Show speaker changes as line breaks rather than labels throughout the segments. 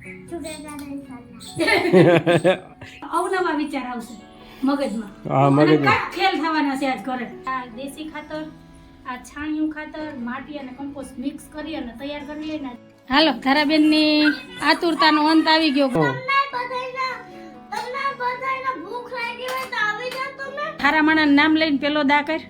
અવનવા વિચાર આવશે મગજમાં.
હા, મગજમાં.
ખેલ થવાના છે આજ ઘરે. આ દેશી ખાતર આ છાણિયું ખાતર માટી અને કમ્પોસ્ટ મિક્સ કરી અને તૈયાર કરી લઈને હાલો ધારાબેનની આતુરતાનો અંત આવી ગયો. થારા માણાનું નામ લઈને પેલો દા કર.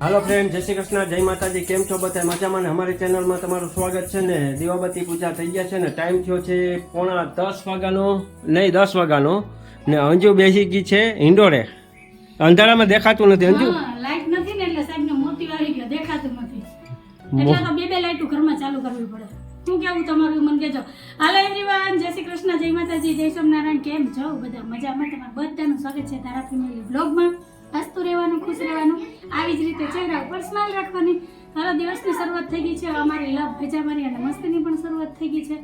હાલો ફ્રેન્ડ જય શ્રી કૃષ્ણ જય માતાજી કેમ છો બધા? મજામાં ને? અમારી ચેનલમાં તમારું સ્વાગત છે ને? દીવાબત્તી પૂજા થઈ ગયા છે ને? ટાઈમ થયો છે પોણા દસ વાગ્યાનો નહીં દસ વાગ્યાનો. ને અંજુ બેસી ગઈ છે ઇન્ડોરે અંધારામાં દેખાતું નથી અંજુ?
લાઈટ નથી ને એટલે સાહેબને મોતી વાળી ગયો દેખાતું નથી. એટલે તો બે બે લાઈટો ઘરમાં ચાલુ કરવી પડે. શું કેવું તમારું મન કહેજો. હાલો એવરીવન જય શ્રી કૃષ્ણ જય માતાજી જય સ્વામિનારાયણ કેમ છો બધા? મજામાં? તમારા બધાનું સ્વાગત છે તારા ફેમિલી બ્લોગમાં હસતું રહેવાનું, ખુશ રહેવાનું, આવી જ રીતે ચહેરા ઉપર સ્માઇલ રાખવાની. હાલો દિવસની શરૂઆત થઈ ગઈ છે. અમારી લવ ભેજામારી અને મસ્તીની પણ શરૂઆત થઈ ગઈ છે.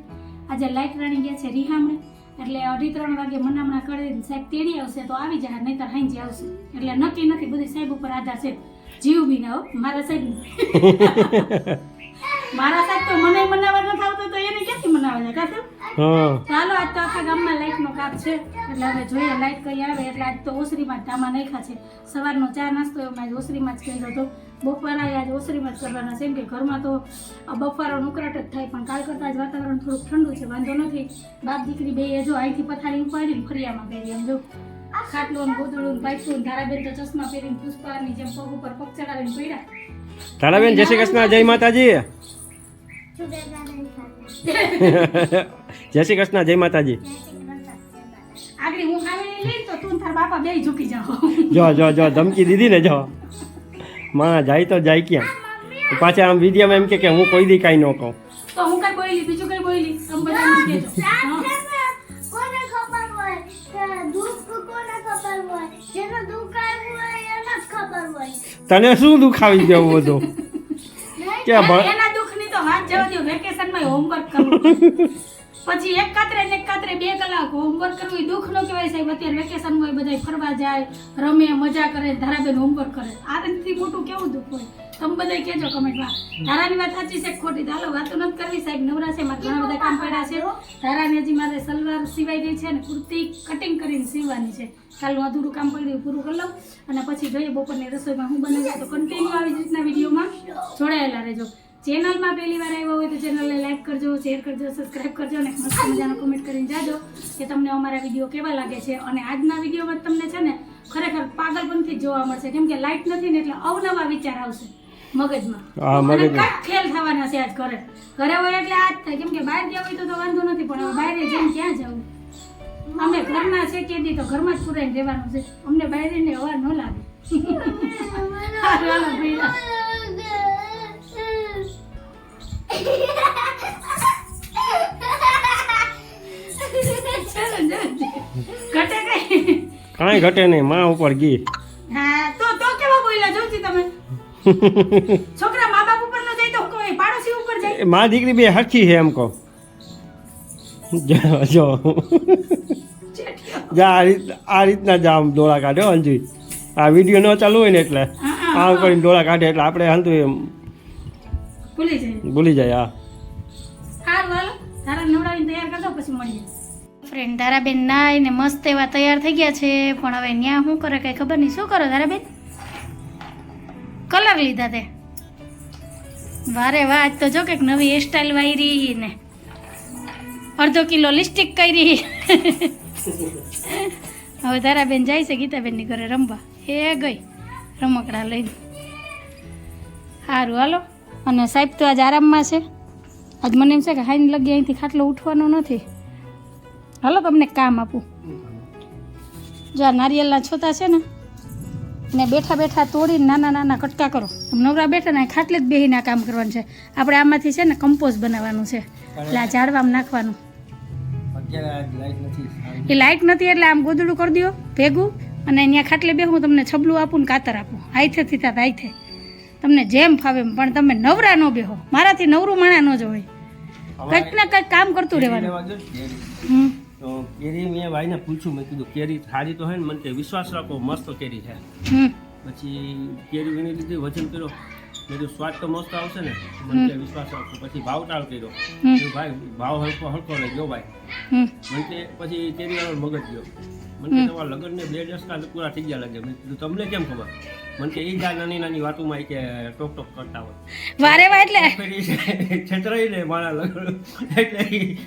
આજે લાઈટ રાણી ગયા છે રિહામણે. એટલે અઢી ત્રણ વાગે મનામણા કરીને સાહેબ તેડી આવશે તો આવી જાય નહીતર હાંજી આવશે. એટલે નક્કી નથી, બધી સાહેબ ઉપર આધાર છે. જીવ બી ના મારા સાહેબ મારા સાહેબ તો મને મનાવવા નથી થાવતો તો એને ક્યાંથી મનાવે છે કાતું
હા.
ચાલો આજ તો આખા ગામમાં લાઈટનો કાપ છે. એટલે હવે જોઈએ લાઈટ કઈ આવે? એટલે આજ તો ઓસરીમાં જ ધામા નાખ્યા છે. સવારનો ચા નાસ્તો એમાં ઓસરીમાં જ કર્યો હતો. બપોરા આજ ઓસરીમાં જ કરવાના છે. કેમ કે ઘરમાં તો આ બફારો નુકરાટ જ થાય પણ કાલ કરતાં જ વાતાવરણ થોડુંક ઠંડુ છે. વાંધો નથી. બાપ દીકરી બે જો અહીંથી પથારી ઉપાડીને ફરિયામાં પહેરી એમ જો. ખાટલું ને ગોદડું ને પાઇપું ધારાબેન તો ચશ્મા પહેરીને પુષ્પાની જેમ પગ ઉપર પગ ચડાવીને પડ્યા
તારાબેન જય શ્રી કૃષ્ણ. જય માતાજી. જય શ્રી કૃષ્ણ જય માતાજી.
આગળ હું આવી લઈને તો તું ને બાપા બે ઝૂકી જાઓ.
જો જો જો ધમકી દીધી ને જો. માં જાય તો જાય ક્યાં? પાછા આમ વિડીયોમાં એમ કે કે હું કોઈ દી કાંઈ ન કહું.
તો હું કઈ બોલી બીજું કઈ બોલી તમે બધા મને કહેજો.
કોને ખબર હોય? દુઃખ કોને ખબર હોય? જેને દુઃખ આવ્યું હોય એને ખબર હોય.
તને શું દુખાવી દેવું બધું? કે
એના વાત જવા દો વેકેશનમાં હોમવર્ક કરવું. પછી એક કાતરે ને એક કાતરે બે કલાક હોમવર્ક કરવું એ દુઃખ નો કહેવાય સાહેબ. અત્યારે વેકેશન હોય બધા ફરવા જાય, રમે, મજા કરે, ધારાબેન હોમવર્ક કરે. આનાથી મોટું કેવું દુઃખ હોય? તમે બધા કહેજો કમેન્ટમાં ધારાની વાત સાચી છે ખોટી? ચાલો વાતો નથી કરવી સાહેબ. નવરા છે, મારે ઘણા બધા કામ પડ્યા છે. ધારાની હજી મારે સલવાર સિવાય ગઈ છે અને કુર્તી કટિંગ કરીને સીવવાની છે. કાલનું અધૂરું કામ પડ્યું પૂરું કરી લઉં. અને પછી જોઈએ બપોરની રસોઈમાં હું બનાવી તો કન્ટિન્યુ આવી રીતના વિડીયોમાં જોડાયેલા રહેજો. ચેનલમાં પહેલી વાર આવ્યા હોય તો ચેનલને લાઈક કરજો શેર કરજો સબસ્ક્રાઇબ કરજો અને મસ્ત મજાનો કમેન્ટ કરીને જાજો કે તમને અમારા વીડિયો કેવા લાગે છે. અને આજના વિડીયોમાં તમને છે ને ખરેખર પાગલપંથી જ જોવા મળશે. કેમ કે લાઈટ નથી ને એટલે અવનવા વિચાર આવશે મગજમાં. ખેલ થવાના છે આજ ઘરે. ઘરે હોય એટલે આજ થાય. કેમ કે બહાર ગયા હોય તો તો વાંધો નથી પણ હવે બહાર જઈને ક્યાં જવું? અમે ઘરના છે કે દી તો ઘરમાં જ પુરાઈને રહેવાનું છે. અમને બહાર ને અવાર ન લાગે. કઈ
ઘટે નહીં માં ઉપર ગી
હા તો તો કેવા બોલ્યા? જોતી તમે. છોકરા મા બાપ ઉપર ન જાય તો કોઈ પાડોશી ઉપર જાય.
એ માં દીકરી બે હરખી છે એમ કહો. જો જો. આ રીતના જ આમ ડોળા કાઢ્યો અંજુ આ વીડિયો ન ચાલુ હોય ને એટલે. આમ કરીને ડોળા કાઢે એટલે આપણે હાલતું એમ.
ભૂલી જાય.
ભૂલી જાય હા.
સારું હાલો. તારા નવડાવીને તૈયાર કરજો પછી મળીએ. ફ્રેન્ડ ધારાબેન નાઈને મસ્ત એવા તૈયાર થઈ ગયા છે પણ હવે ન્યા શું કરે કઈ ખબર નહીં. શું કરો ધારાબેન? કલર લીધા તે. વારે વાહ તો જો કંઈક નવી હેરસ્ટાઈલ વાયરી ને. અડધો કિલો લિપસ્ટિક કરી. હવે ધારાબેન જાય છે ગીતાબેનની ઘરે રમવા. એ ગઈ રમકડા લઈને. સારું હાલો. અને સાહેબ તો આજ આરામમાં છે. આજ મને એમ છે કે હાઈન લગી અહીંથી ખાટલો ઉઠવાનો નથી. હાલો તમને કામ આપું. જો આ નારિયેલના છોતા છે ને ને બેઠા બેઠા તોડીને નાના નાના કટકા કરો. નવરા બેઠા ને ખાટલે જ બેહીને આ કામ કરવાનું છે. આપણે આમાંથી છે ને કમ્પોઝ બનાવવાનું છે. એટલે આ ઝાડવામાં નાખવાનું. એ લાઇટ નથી એટલે આમ ગોદડું કરી દો ભેગું. અને અહીંયા ખાટલે બેહું તમને છબલું આપું ને કાતર આપું. આઈથેથી થાત આઈથે તમને જેમ ફાવે પણ તમે નવરા ન બેહો. મારાથી નવરું માણા ન જ હોય કંઈક ને કંઈક કામ કરતું રહેવાનું. હમ.
તો કેરી મેં ભાઈને પૂછ્યું મેં કીધું કેરી સારી તો હોય ને મને કે વિશ્વાસ રાખો મસ્ત કેરી છે. પછી કેરી વીણી લીધી વજન કર્યો. મેં કીધું સ્વાદ તો મસ્ત આવશે ને. મને કે વિશ્વાસ રાખો. પછી ભાવ ટાળ કર્યો ભાઈ ભાવ હલકો હલકો રહે ગયો ભાઈ. મને કે પછી કેરી વાળો મગજ ગયો. મને કે તમારા લગ્નને બે દસકા પૂરા થઈ ગયા લાગે. મેં કીધું તમને કેમ ખબર? મને કે એ ગા નાની નાની વાતોમાં ઈ કે ટોક ટોક કરતા હોય.
વારે વા એટલે?
છેતરાઈ લે મારા લગ્ન. એટલે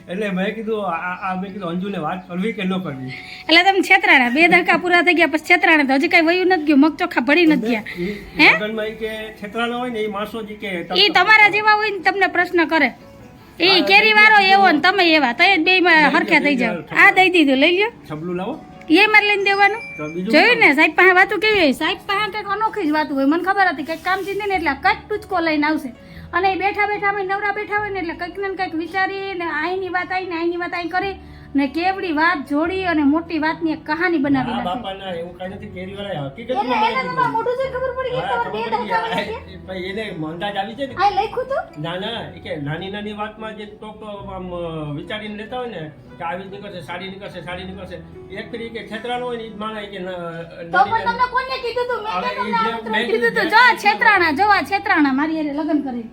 એટલે મેં કીધું આ મેં કીધું અંજુને વાત કરવી કે ન કરવી?
એટલે તમે છેતરાણા. બે ધક્કા પૂરા થઈ ગયા પછી છેતરાણા તો હજી કઈ વયું નથી ગયું મગ ચોખા ભરી નથી ગયા.
ઈ- ઈ
હે?
લગ્નમાં કે છેતરાણા હોય ને એ માણસો જી કે
એ તમારા જેવા હોય ને તમને પ્રશ્ન કરે. એ કેરી વાળો એવો ને તમે એવા. તય બે માં હરખ્યા થઈ જાવ આ દઈ દીધું લઈ લ્યો.
છબલું લાવો.
એ મારે લઈને દેવાનું? જોયું ને? સાહેબ પાસે વાતું કેવી હોય? સાહેબ પાસે કંઈક અનોખી જ વાતું હોય. મને ખબર હતી કંઈક કામ ચીંધી ને એટલે કંઈક ટૂચકો લઈને આવશે. અને એ બેઠા બેઠા અમે નવરા બેઠા હોય ને એટલે કંઈક ને કંઈક વિચારી ને અહીંની વાત આવી ને અહીંની વાત અહીં કરી. ને કેવડી વાત જોડી અને મોટી વાતની એક કહાની બનાવી નાખી.
બાપાના એવું કાઈ નથી કેરી વાળા
એટલે એને તમારા મોઢું જોઈને ખબર પડી ગઈ તમારે બે ગયા.
આ- ભાઈ એને મંદાજ આવી છે ને.
આ લખ્યું તો?
ના ના એ કે નાની નાની વાતમાં જે ટોક આમ વિચારીને લેતા હોય ને કે આવી જ નીકળશે સાડી નીકળશે સાડી નીકળશે. એક ફરી કે છેતરાનો હોય ને ઈ માને કે
તો પણ તમને કોને કીધું તું? મેં કીધું તું જો છેતરાણા જોવા છેતરાણા મારી એને લગ્ન કરી.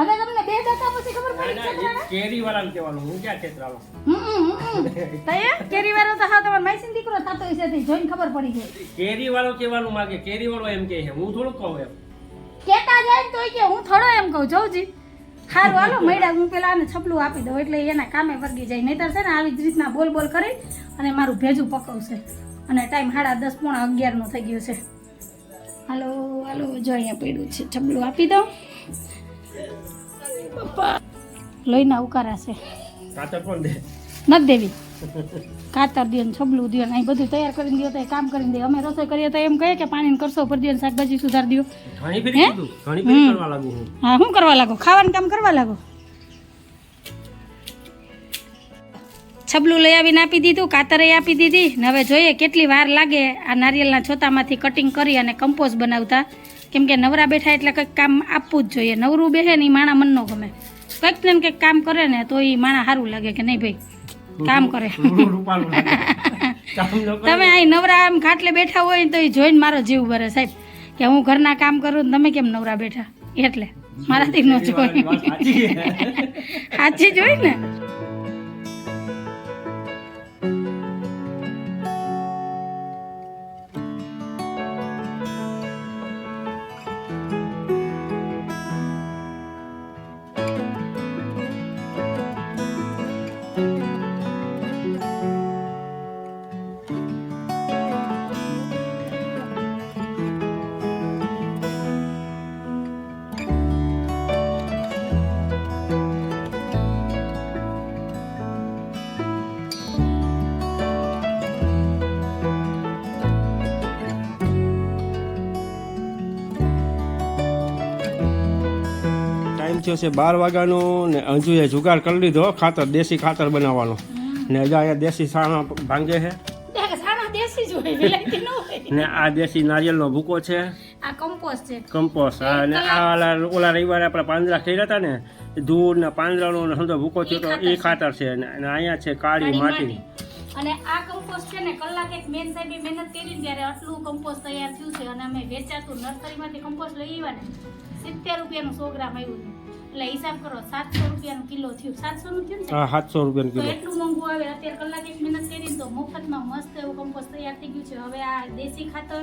હવે તમને બે દાતા પછી ખબર પડી
ના,
છેતરાણા
એ કેરી વાળાને કહેવાનું હું ક્યાં છેતરાનો
હમ, હમ, હમ. તો કેરી વાળો તો હા તમાર માઈસીન દીકરો થતો હશે તે જોઈને ખબર પડી ગઈ.
કેરી વાળો કહેવાનું માગે કેરી વાળો એમ કહે છે. હું થોડું કહું એમ.
કેતા જાય તો તોય કે હું થોડો એમ કહું જઉજી હારું હાલો મૈડા હું પેલા આને છપલું આપી દઉં એટલે એના કામે વર્ગી જાય. નહીતર છે ને આવી જ રીતના બોલ બોલ કરી અને મારું ભેજું પકવશે. અને ટાઈમ સાડા દસ પોણા અગિયારનો થઈ ગયો છે. હાલો હાલો જો અહીંયા પડ્યું છે છપલું આપી દઉં. પપ્પા લઈને ઉકારા છે.
કાતર કોણ દે?
નથી દેવી. કાતર દે ને છબલું દે ને અહીં બધું તૈયાર કરીને દો તો એ કામ કરીને દે અમે રસોઈ કરીએ તો એમ કહે કે પાણી કરશો પર દે શાકભાજી સુધાર દો
હું?
હા. શું કરવા લાગો? ખાવાનું કામ કરવા લાગો? છબલું લઈ આવીને આપી દીધું કાતરે આપી દીધી. ને હવે જોઈએ કેટલી વાર લાગે આ નારિયેળના છોતામાંથી કટિંગ કરી અને કમ્પોઝ બનાવતા. કેમ કે નવરા બેઠા એટલે કંઈક કામ આપવું જ જોઈએ. નવરું બેસે ને એ માણા મન ન ગમે. કંઈક ને કંઈક કામ કરે ને તો એ માણા સારું લાગે કે નહીં ભાઈ? કામ કરે. તમે અહીં નવરા આમ ખાટલે બેઠા હોય તો એ જોઈને મારો જીવ ભરે સાહેબ. કે હું ઘરના કામ કરું ને તમે કેમ નવરા બેઠા? એટલે. મારાથી ન જોઈ.
સાચી
જોઈ ને?
ટાઈમ થયો છે બાર વાગ્યાનો ને અંજુએ જુગાડ કરી લીધો ખાતર દેશી ખાતર બનાવવાનો. ને હજુ અહીંયા દેશી સાણા ભાંગે છે.
ન
આ દેશી નારિયેળનો ભૂકો છે.
આ છે.
કમ્પોસ્ટ અને આ ઓલા રવિવારે આપણે પાંદરા કર્યા હતા ને ધૂળ ને પાંદરાનો સમજો ભૂકો થયો તો એ ખાતર છે. ને અને અહીંયા છે કાળી માટી.
અને આ કમ્પોસ્ટ છે ને કલાક એક મેન સાહેબે મહેનત કરી ત્યારે આટલું કમ્પોસ્ટ તૈયાર થયું છે અને અમે વેચાતું નર્સરીમાંથી કમ્પોસ્ટ લઈ આવ્યા ને સિત્તેર રૂપિયાનું સો ગ્રામ આવ્યું છે. એટલે હિસાબ કરો સાતસો રૂપિયાનું કિલો થયું. સાતસો નું થયું? ને
સાતસો રૂપિયાનો
તો
કિલો
એટલું મોંઘું આવે. અત્યારે કલાક એક મહેનત કરી તો મફતમાં મસ્ત એવું કમ્પોસ્ટ તૈયાર થઈ ગયું છે. હવે આ દેશી ખાતર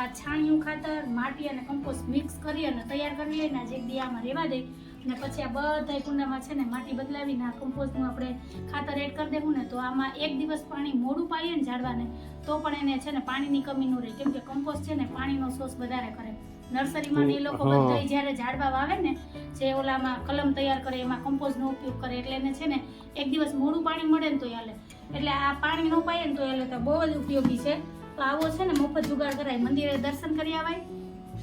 આ છાણિયું ખાતર માટી અને કમ્પોસ્ટ મિક્સ કરી અને તૈયાર કરી લઈએ ને આજે દી રહેવા દે. અને પછી આ બધા કુંડામાં છે ને માટી બદલાવીને આ કમ્પોસ્ટનું આપણે ખાતર એડ કરી દેવું ને તો આમાં એક દિવસ પાણી મોડું પાઈએ ને ઝાડવાને તો પણ એને છે ને પાણીની કમી ન રહે. કેમ કે કમ્પોસ્ટ છે ને પાણીનો સોર્સ વધારે કરે. નર્સરીમાં એ લોકો. બધા જ્યારે ઝાડવા વાવે ને જે ઓલામાં કલમ તૈયાર કરે એમાં કમ્પોઝનો ઉપયોગ કરે એટલે એને છે ને એક દિવસ મોડું પાણી મળે ને તો હાલે. એટલે આ પાણી ન પાય ને તો હાલે તો બહુ જ ઉપયોગી છે. તો આવો છે ને મફત જુગાડ કરાય. મંદિરે દર્શન કરી આવાય.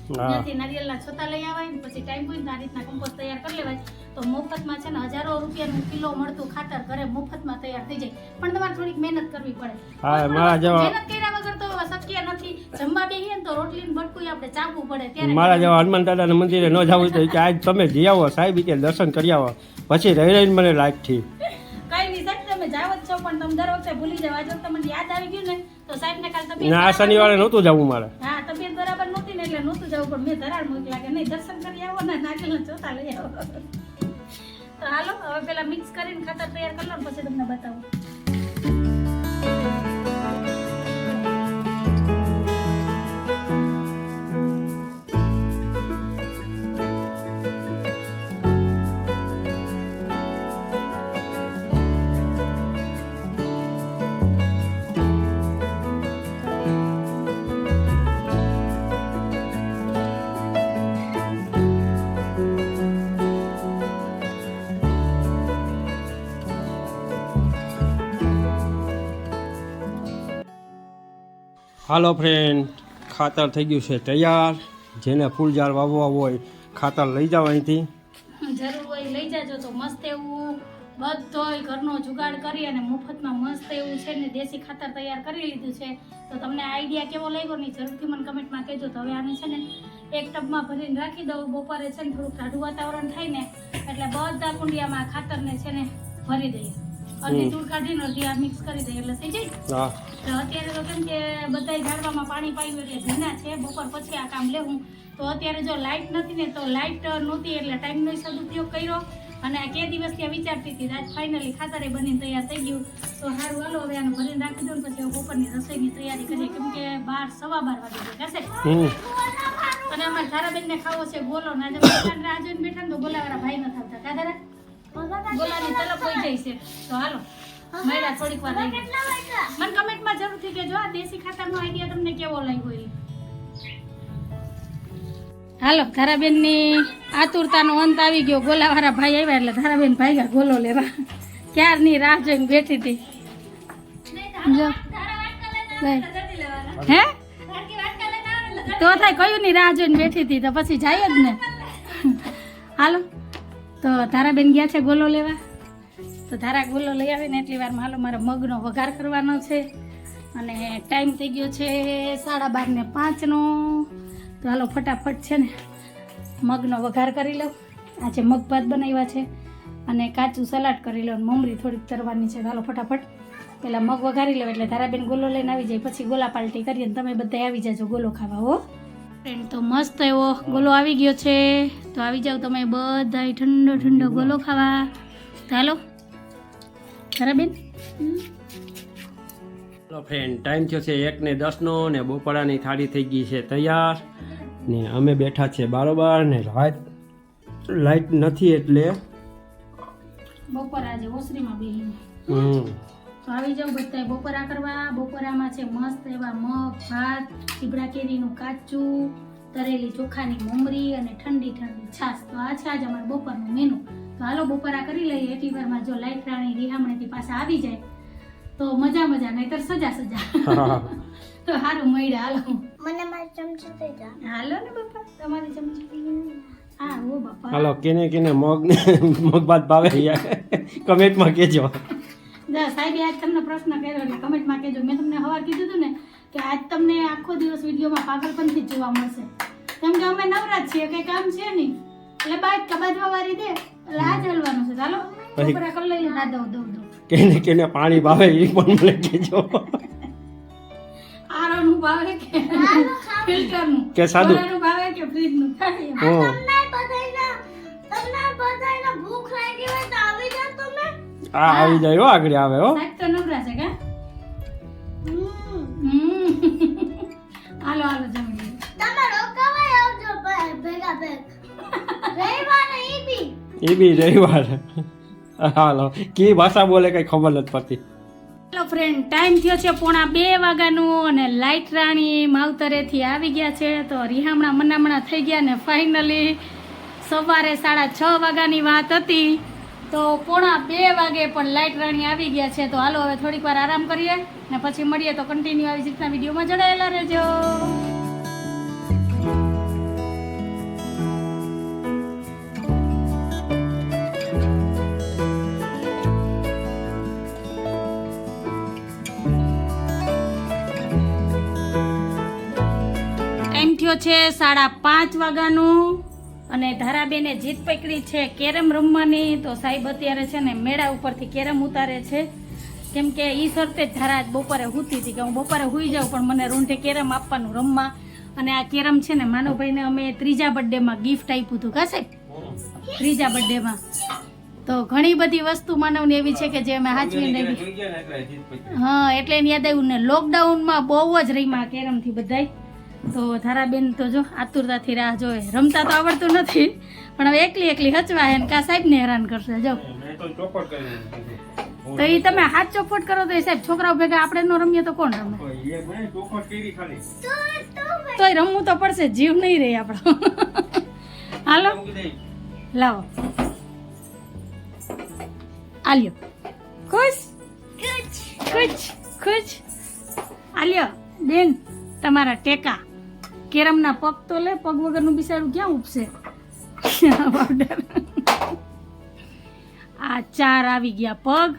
ત્યાંથી નારિયેલના છોતા લઈ આવાય ને પછી ટાઈમ હોય ને આ રીતના કમ્પોઝ તૈયાર કરી લેવાય. તો મફતમાં છે ને હજારો રૂપિયાનું કિલો મળતું ખાતર ઘરે મફતમાં તૈયાર થઈ જાય. પણ તમારે થોડીક મહેનત કરવી પડે.
હા, મારા જેવા-
મહેનત શક્ય નથી. જમવા બેહીએ ને તો રોટલી ને બટકું આપણે ચાખવું પડે ત્યારે
મારા જેવા હનુમાન દાદાના મંદિરે ન જવું તો કે આજ તમે જઈ આવો સાહેબ કે દર્શન કરી આવો. પછી રહી રહીને મને લાઈટથી
કઈ નહીં સાહેબ તમે જાવ જ છો પણ તમે દર વખતે ભૂલી જાવ આજે તમને યાદ આવી ગયું ને તો સાહેબ ને કાલ તમે
ના આ શનિવારે નહોતું. જવું મારે.
હા તબિયત બરાબર નહોતી ને એટલે નહોતું જવું પણ મેં ધરાડ મોકલા લાગે. નહીં દર્શન કરી આવો ને નારિયેળના જોતા લઈ આવો. તો હાલો હવે પેલા મિક્સ કરીને ખાતર તૈયાર કરી લો પછી તમને બતાવું.
હાલો ફ્રેન્ડ ખાતર થઈ ગયું છે તૈયાર. જેને ફૂલ ઝાડ વાવવા હોય ખાતર લઈ જાવ અહીંથી.
જરૂર હોય લઈ જાજો, તો મસ્ત એવું બધોય ઘરનો જુગાડ કરી અને મફતમાં મસ્ત એવું છે ને દેશી ખાતર તૈયાર કરી લીધું છે. તો તમને આઈડિયા કેવો લાગ્યો ને જરૂરથી મને કમેન્ટમાં કહેજો. તો હવે આને છે ને એક ટબમાં ભરીને રાખી દઉં. બપોરે છે ને થોડુંક ટાઢું વાતાવરણ થાય ને, એટલે બધા કુંડિયામાં ખાતરને છે ને ભરી દઈએ અડધી. ધૂળ કાઢીને અડધી આ મિક્સ કરી દઈએ એટલે થઈ જાય. તો અત્યારે તો કેમ કે બધાય ઝાડવામાં પાણી પાયું એટલે ભીના છે. બપોર પછી આ કામ લેવું. તો અત્યારે જો લાઇટ નથી ને તો લાઇટ નહોતી એટલે ટાઈમનો સદુપયોગ કર્યો. અને આ કે દિવસ ત્યાં વિચારતી હતી આજ ફાઇનલી ખાતરે બનીને તૈયાર થઈ ગયું. તો સારું હાલો હવે આને ભરીને રાખી દઉં પછી બપોરની રસોઈની તૈયારી કરીએ. કેમ કે બાર સવા બાર વાગે
જશે.
અને અમારે ધારાબેનને ખાવો છે બોલો. ને આજે રાજુ બેઠા ને તો બોલાવાળા ભાઈ નથી આવતા. કા દાદા ગોલાની તલબ હોઈ જાય છે. તો હાલો, મળ્યા થોડીક વાર મને કમેન્ટમાં જરૂરથી કહેજો, આ દેશી ખાતરનો આઈડિયા તમને કેવો લાગ્યો એ? હાલો, ધારાબેનની આતુરતાનો અંત આવી ગયો. ગોલાવાળા ભાઈ આવ્યા એટલે ધારાબેન ભાઈ ગયા ગોલો લેવા. ક્યારની રાહ જોઈને બેઠી હતી? જો. હે? તો થાય કયું ની રાહ જોઈને બેઠી હતી? તો પછી જાય જ ને. હાલો. તો ધારાબેન ગયા છે ગોલો લેવા? તો તારા ગોલો લઈ આવે ને એટલી વારમાં હાલો મારે મગનો વઘાર કરવાનો છે. અને ટાઈમ થઈ ગયો છે સાડા બાર ને પાંચનો. તો હાલો ફટાફટ છે ને મગનો વઘાર કરી લઉં. આજે મગ ભાત બનાવ્યા છે અને કાચું સલાડ કરી લઉં મમરી થોડીક તરવાની છે. હાલો ફટાફટ. પહેલાં મગ વઘારી લઉં એટલે ધારાબેન ગોલો લઈને આવી જાય. પછી ગોલા પાલટી કરીએ તમે બધા આવી જાજો ગોલો ખાવા, હો. ફ્રેન્ડ તો મસ્ત એવો ગોલો આવી ગયો છે. તો આવી જાઓ તમે બધા ઠંડો ઠંડો ગોલો ખાવા. ચાલો ધારાબેન.
ચાલો ફ્રેન્ડ ટાઈમ થયો છે એક ને દસનો ને બપોરાની થાળી થઈ ગઈ છે તૈયાર. ને અમે બેઠા છે બારોબાર ને લાઈટ લાઈટ નથી એટલે
બપોર આજે ઓસરીમાં બેહીને.
હમ.
તો આવી જાવ બધા બપોરા કરવા. બપોરામાં છે મસ્ત એવા મગ ભાત ચીબડા કેરીનું કાચું તરેલી ચોખાની મમરી અને ઠંડી ઠંડી છાશ. તો આ છે આજે અમારું બપોરનું મેનુ તો હાલો બપોરા કરી લઈએ. એટલી વારમાં જો લાઈટ રાણી રિહામણીથી પાછા આવી જાય તો મજા મજા નહીતર સજા સજા. તો સારું મળ્યા હાલો.
મને મારી ચમચી થઈ જા
હાલો ને બાપા તમારી ચમચી હા ઓ બાપા.
હાલો કેને કેને મગ મગ ભાત ભાવે કમેન્ટમાં કહેજો.
સાહેબે આજ તમને પ્રશ્ન કર્યો એટલે કમેન્ટમાં કહેજો. મેં તમને હવાર કીધું હતું ને કે આજ તમને આખો દિવસ વિડીયોમાં પાગલપંથી જ જોવા મળશે. કેમ કે અમે નવરાત છીએ કઈ કામ છે નહીં. એટલે બાઈક કબાજવા વાળી દે એટલે આ જ હલવાનું છે. ચાલો છોકરા કર લઈ લઈએ દઉં દઉં દઉં.
કેને કેને પાણી ભાવે એ પણ મને કહેજો.
આરોનું ભાવે કે ફિલ્ટરનું?
કે સાદું?
ભાવે કે ફ્રીજનું? ખાલી
આ આવી જાય હો આગળ આવે હો.
સાહેબ તો નવરા છે કે?
હમ.
હમ. હાલો હાલો જમી
તમારો કવાય આવજો ભેગા ભેગ. રવિવાર ઈ બી.
એ બી રવિવાર. હાલો કી ભાષા બોલે કઈ ખબર નથી પડતી.
હેલો ફ્રેન્ડ ટાઈમ થયો છે પોણા બે વાગ્યાનું અને લાઇટ રાણી માવતરેથી આવી ગયા છે. તો રિહામણા મનામણા થઈ ગયા ને ફાઇનલી સવારે સાડા છ વાગ્યાની વાત હતી. તો પોણા બે વાગે પણ લાઇટ રાણી આવી ગયા છે, તો હાલો હવે થોડીક વાર આરામ કરીએ ને પછી મળીએ તો કન્ટિન્યુ આવી રીતના વિડીયોમાં જોડાયેલા રહેજો. થયો છે સાડા પાંચ વાગ્યાનું. અને ધારાબેને જીત પકડી છે કેરમ રમવાની. તો સાહેબ અત્યારે છે ને મેળા ઉપરથી કેરમ ઉતારે છે. કેમ કે એ શરતે જ ધારા બપોરે હૂતી હતી કે હું બપોરે હુઈ જાઉં પણ મને રૂંઢે કેરમ આપવાનું રમવા. અને આ કેરમ છે ને માનવભાઈને અમે ત્રીજા બર્થડેમાં ગિફ્ટ આપ્યું હતું. કા સાહેબ? ત્રીજા બર્થડેમાં. તો ઘણી બધી વસ્તુ માનવની એવી છે કે જે અમે હાચવીને
પછી.
હા એટલે યાદ આવ્યું ને લોકડાઉનમાં બહુ જ રહીમાં કેરમથી બધાય. તો ધારાબેન તો જો આતુરતાથી રાહ જોવે. રમતા તો આવડતું નથી પણ હવે એકલી એકલી હચવા હે ને કા સાહેબને હેરાન કરશે. જો.
તો
એ તમે હાથ ચોપટ કરો તો એ સાહેબ છોકરાઓ ભેગા આપણે ન રમીએ તો કોણ રમે?
કોઈ એ મેં ચોખવટ કરી ખાલી.
તું તું
તોય રમવું તો પડશે જીવ નહીં રહે આપણો. હાલો. લાવો. આલ્યો. ખુશ?
કુછ
ખુશ? ખુશ? આલ્યો બેન તમારા ટેકા. કેરમના પગ તો લે પગ વગરનું બિસાડું ક્યાં ઉપસે? પાવડર આ ચાર આવી ગયા પગ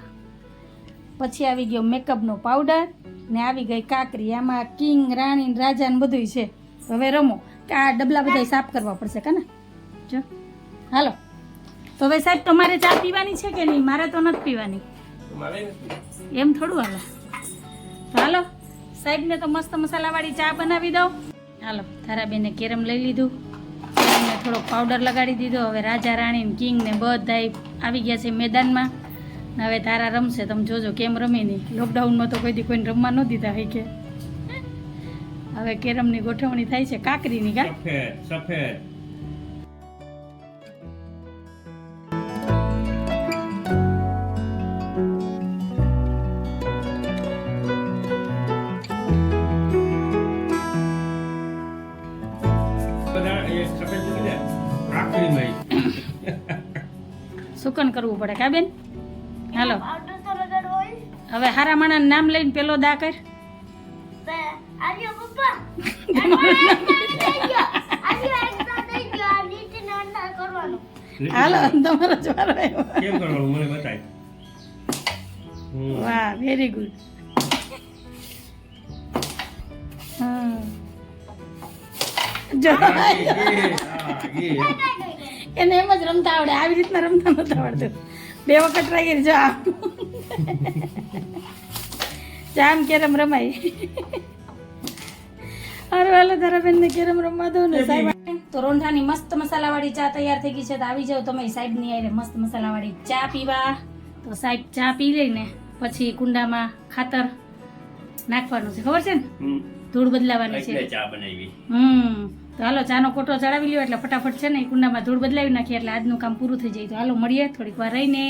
પછી આવી ગયો મેકઅપનો પાવડર ને આવી ગઈ કાકરી. આમાં કિંગ રાણી રાજા ને બધું છે. હવે રમો કે આ ડબલા બધા સાફ કરવા પડશે કે ને જો. હાલો. તો હવે સાહેબ તમારે ચા પીવાની છે કે નહીં? મારે તો નથી પીવાની. એમ થોડું હાલો તો હાલો. સાહેબને તો મસ્ત મસાલાવાળી ચા બનાવી દઉં. હાલો તારાબેને કેરમ લઈ લીધું. કેરમને થોડોક પાવડર લગાડી દીધો. હવે રાજા, રાણી કિંગ ને બધા આવી ગયા છે મેદાનમાં. હવે તારા રમશે. તમે જોજો કેમ રમી નહીં. લોકડાઉનમાં તો કોઈ કોઈને રમવા ન દીધા હોય કે. હવે કેરમની ગોઠવણી થાય છે કાકરીની કા?
સફેદ.
સુકન કરવું પડે કા બેન? હાલો. હવે હારા માણા નામ લઈને પેલો દા કર. હાલો તમારો જવારો આવ્યો.
કેમ કરવાનું? મને બતાય.
વાહ વેરી ગુડ જો
હા, એ.
એને એમ જ રમતા આવડે. આવી રીતના રમતા નતા આવડતું. બે વખત ટ્રાય કરી જો આમ જામ કેરમ રમાય. અરે વાલો તારા ને કેરમ રમવા દો ને સાહેબ. તો રોંઢાની મસ્ત મસાલાવાળી ચા તૈયાર થઈ ગઈ છે. તો આવી જાવ તમે સાહેબની આવીને મસ્ત મસાલાવાળી ચા પીવા. તો સાહેબ ચા પી લઈને પછી કુંડામાં ખાતર નાખવાનું છે. ખબર છે ને? ધૂળ બદલાવાની છે.
ચા બનાવી.
હમ. તો હાલો ચાનો કોટો ચડાવી લ્યો એટલે ફટાફટ છે ને કુંડામાં ધૂળ બદલાવી નાખીએ એટલે આજનું કામ પૂરું થઈ જાય. તો હાલો મળીએ થોડીક વાર રહીને.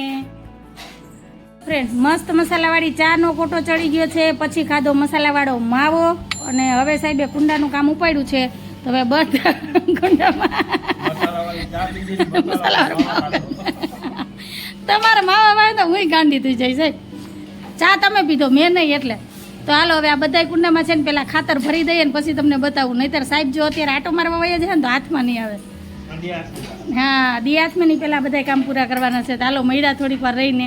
ફ્રેન્ડ મસ્ત મસાલાવાળી ચાનો કોટો ચડી ગયો છે. પછી ખાધો મસાલાવાળો માવો. અને હવે સાહેબે કુંડાનું કામ ઉપાડ્યું છે. તો હવે બધા કુંડામાં
મસાલાવાળો
તમારા માવા વાળે તો હું ગાંડી થઈ જાય સાહેબ. ચા તમે પીધો મેં નહીં એટલે. તો હાલો હવે આ બધા કુંડામાં છે ને પેલા ખાતર ભરી દઈએ ને પછી તમને બતાવું. નહીતર સાહેબ જો અત્યારે આટો મારવા વયા છે ને તો હાથમાં નહીં આવે. હા દિયાસમાં ની પેલા બધા કામ પૂરા કરવાના છે. તો હાલો મૈડા થોડીક વાર રહીને.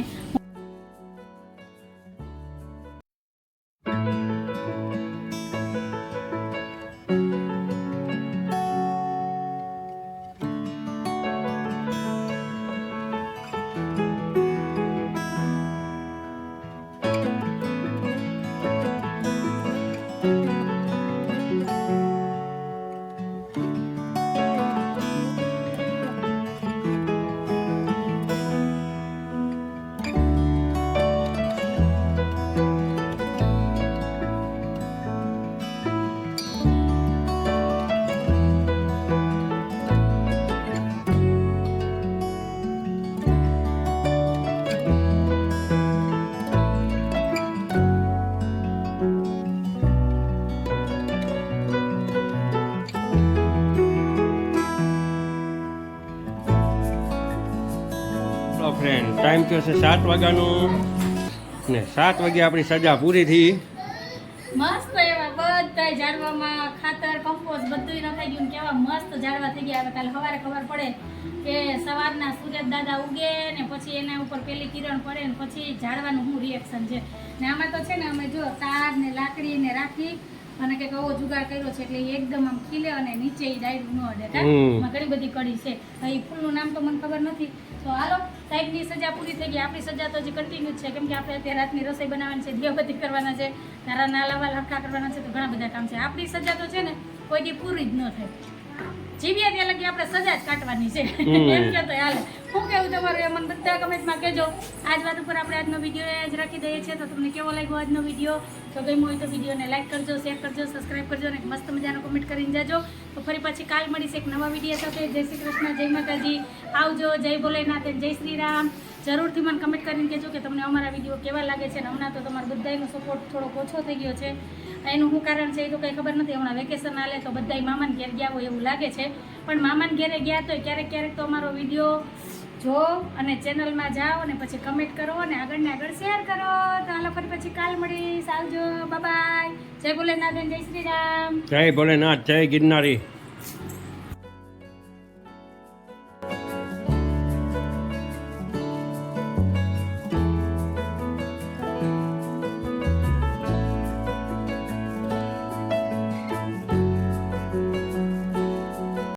ટાઈમ થયો છે સાત વાગ્યાનો. ને સાત વાગે આપણી સજા પૂરી થઈ.
મસ્ત એવા બધા ઝાડવામાં ખાતર કમ્પોસ્ટ બધું નખાઈ ગયું કેવા મસ્ત ઝાડવા થઈ ગયા. કાલે સવારે ખબર પડે કે સવારના સૂર્ય દાદા ઉગે ને પછી એના ઉપર પેલી કિરણ પડે ને પછી ઝાડવાનું શું રિએક્શન છે. ને આમાં તો છે ને અમે જો તાર ને લાકડી ને રાખી અને કે કવો જુગાડ કર્યો છે એટલે એકદમ આમ ખીલે અને નીચે ઈ ડાયરું ન અડે. ઘણી બધી કડી છે. એ ફૂલનું નામ તો મને ખબર નથી. તો હાલો સાહેબની સજા પૂરી થઈ ગઈ. આપણી સજા તો હજી કન્ટિન્યુ છે. કેમ કે આપણે અત્યારે રાતની રસોઈ બનાવવાની છે દિયાબત્તી કરવાના છે તારા નાલાવા હરખા કરવાના છે, તો ઘણા બધા કામ છે. આપણી સજા તો છે ને, કોઈ દી પૂરી જ ન થાય. જીવીએ ત્યાં લગી આપણે સજા જ કાટવાની છે. એમ કે તો હાલ. હું કેવું તમારું એ મને બધા કમેન્ટમાં કહેજો. આજ વાત ઉપર આપણે આજનો વીડિયો જ રાખી દઈએ છીએ. તો તમને કેવો લાગ્યો આજનો વીડિયો તો ગમ્યો હોય તો વિડીયોને લાઈક કરજો શેર કરજો સબસ્ક્રાઈબ કરજો અને મસ્ત મજાનો કમેન્ટ કરીને જાજો. તો ફરી પાછી કાલ મળીશ એક નવા વીડિયો સાથે. જય શ્રી કૃષ્ણ જય માતાજી. આવજો જય ભોલેનાથ જય શ્રી રામ. જરૂરથી મને કમેન્ટ કરીને કહેજો કે તમને અમારા વીડિયો કેવા લાગે છે અને હમણાં તો તમારો બધાનો સપોર્ટ થોડોક ઓછો થઈ ગયો છે. એનું શું કારણ છે એ તો કંઈ ખબર નથી. હમણાં વેકેશન આલે તો બધાય મામાને ઘેર ગયા હોય એવું લાગે છે. પણ મામાને ઘેરે ગયા તો ક્યારેક ક્યારેક તો અમારો વીડિયો જો અને ચેનલમાં જાઓ અને પછી કમેન્ટ કરો અને આગળ ને આગળ શેર કરો. તો હાલો ફરી પછી કાલ મળીશ. આવજો. બાય જય ભોલેનાથ જય શ્રી રામ.
જય ભોલેનાથ. જય ગિરનારી.